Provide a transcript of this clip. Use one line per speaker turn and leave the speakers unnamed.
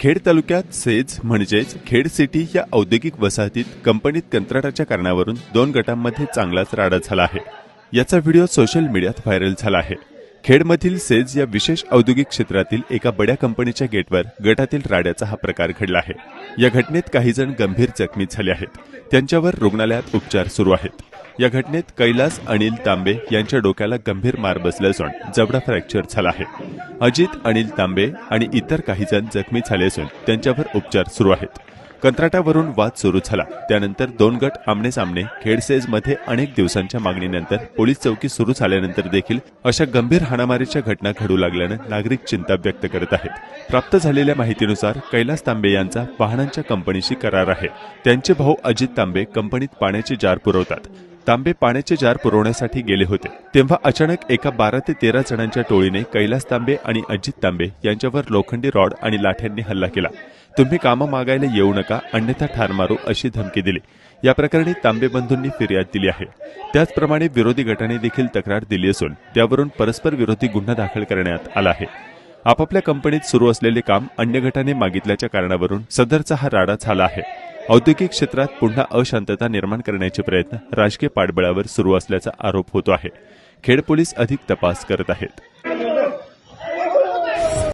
खेड तालुक्यात सेज म्हणजेच खेड सिटी या औद्योगिक वसाहतीत कंपनीत कंत्राटाच्या कारणावरून दोन गटांमध्ये चांगलाच राडा झाला आहे. याचा व्हिडिओ सोशल मीडियात व्हायरल झाला आहे. खेडमधील सेज या विशेष औद्योगिक क्षेत्रातील एका बड्या कंपनीच्या गेटवर गटातील राड्याचा हा प्रकार घडला आहे. या घटनेत काही जण गंभीर जखमी झाले आहेत. त्यांच्यावर रुग्णालयात उपचार सुरू आहेत. या घटनेत कैलास अनिल तांबे यांच्या डोक्याला गंभीर मार बसला असून जबडा फ्रॅक्चर झाला आहे. अजित अनिल तांबे आणि इतर काही जण जखमी झाले असून त्यांच्यावर उपचार सुरू आहेत. कंत्राटावरून वाद सुरू झाला. त्यानंतर दोन गट आमने सामने खेडसेजमध्ये अनेक दिवसांच्या मागणीनंतर पोलीस चौकी सुरू झाल्यानंतर देखील अशा गंभीर हाणामारीच्या घटना घडू लागल्यानं नागरिक चिंता व्यक्त करत आहेत. प्राप्त झालेल्या माहितीनुसार कैलास तांबे यांचा वाहनांच्या कंपनीशी करार आहे. त्यांचे भाऊ अजित तांबे कंपनीत पाण्याचे जार पुरवतात. तांबे पाण्याचे जार पुरवण्यासाठी गेले होते. तेव्हा अचानक एका बारा ते तेरा जणांच्या टोळीने कैलास तांबे आणि अजित तांबे यांच्यावर लोखंडी रॉड आणि लाठ्यांनी हल्ला केला. तुम्ही कामं मागायला येऊ नका अन्यथा ठार मारू अशी धमकी दिली. या प्रकरणी तांबे बंधूंनी फिर्याद दिली आहे. त्याचप्रमाणे विरोधी गटाने देखील तक्रार दिली असून त्यावरून परस्पर विरोधी गुन्हा दाखल करण्यात आला आहे. आपापल्या कंपनीत सुरू असलेले काम अन्य गटाने मागितल्याच्या कारणावरून सदरचा हा राडा झाला आहे. औद्योगिक क्षेत्रात पुन्हा अशांतता निर्माण करण्याचे प्रयत्न राजकीय पाठबळावर सुरू असल्याचा आरोप होतो आहे. खेड पोलीस अधिक तपास करत आहेत.